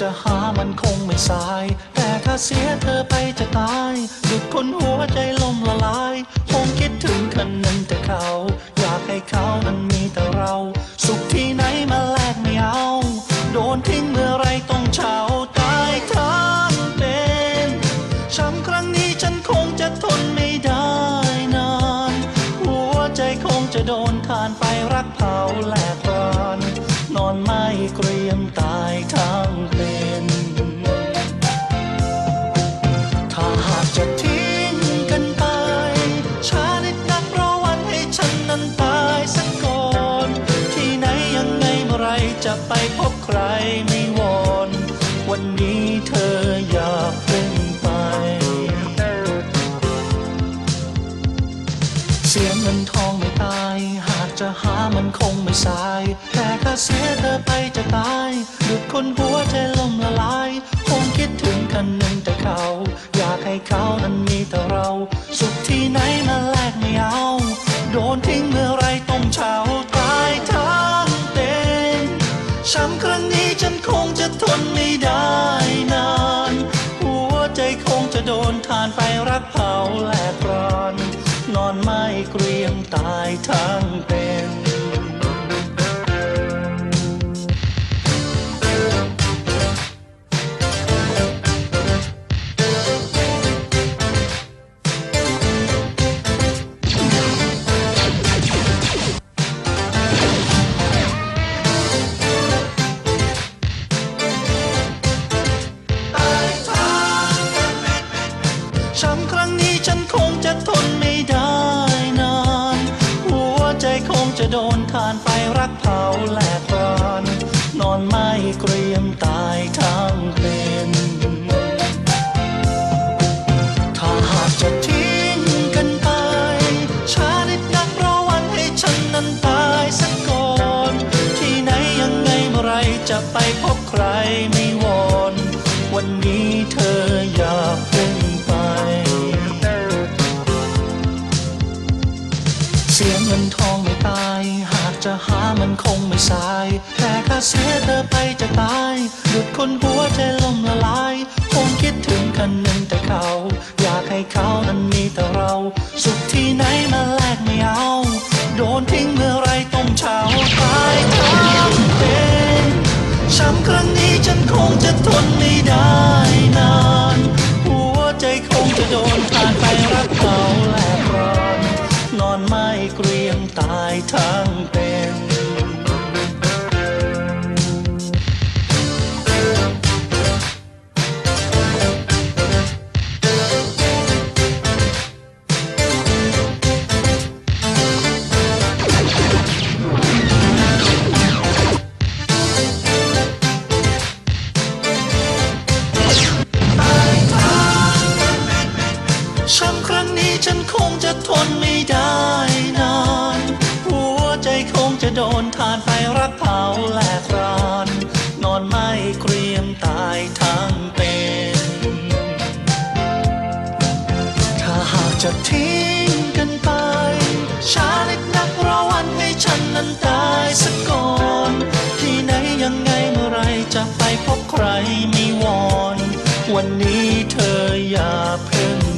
จะหามันคงไม่สาย แต่ถ้าเสียเธอไปจะตายดุดคนหัวใจลมละลาย คงคิดถึงคนนึ่งแต่เขา อยากให้เขานั้นมีแต่เรา สุขที่ไหนมาแลกไม่เอา โดนทิ้งเมื่อไรต้องเฉาตายทั้งเป็นช้ำครั้งนี้ฉันคงจะทนไม่ได้นาน หัวใจคงจะโดนทานไปรักเผาแหลกรอนนอนไม่เกรียมตายทั้ง สักก่อนที่ไหนยังไงเมื่อไรจะไปพบใครไม่วอนวันนี้เธออยากเพิ่งไป เสียเงินทองไม่ตาย หากจะหามันคงไม่สาย แต่ถ้าเสียเธอไปจะตายดุดคนหัวใจล่มละลาย คงคิดถึงกันหนึ่งแต่เขา อยากให้เขานั้นมีแต่เรา สุขที่ไหนมาแลกไม่เอา โดนทิ้งเมื่อ เฉาตายทั้งเป็นช้ำครั้งนี้ฉันคงจะทนไม่ได้นาน หัวใจคงจะโดนทานไฟรักเผาแหลกรอน นอนไม่เกรียมตายทั้งเป็น ตายทั้งเป็น ถ้าหากจะทิ้งกันไปช้านิดนักรอวันให้ฉันนั้นตายสักก่อน ที่ไหนยังไงเมื่อไรจะไปพบใครไม่วอน วันนี้เธออยากเพิ่งไป เสียเงินทองไม่ตาย จะหามันคงไม่สาย แต่ถ้าเสียเธอไปจะตายดุดคนหัวใจล่มละลาย คงคิดถึงคนหนึ่งแต่เขา อยากให้เขานั้นมีแต่เรา สุขที่ไหนมาแลกไม่เอา โดนทิ้งเมื่อไรต้องเฉาตายทั้งเป็นช้ำครั้งนี้ฉันคงจะทนไม่ได้นาน หัวใจคงจะโดนผ่านไปรักเขาแลกรอนนอนไม่เกรียมตายทั้ง ทนไม่ได้นาน หัวใจคงจะโดนทานไฟรักเผาแหลกราน นอนไม่เกรียมตายทั้งเป็น ถ้าหากจะทิ้งกันไป ช้าเล็กนักรอวันให้ฉันนั้นตายสักก่อน ที่ไหนยังไงเมื่อไรจะไปพบใครม่วอน วันนี้เธออย่าเพิ่ง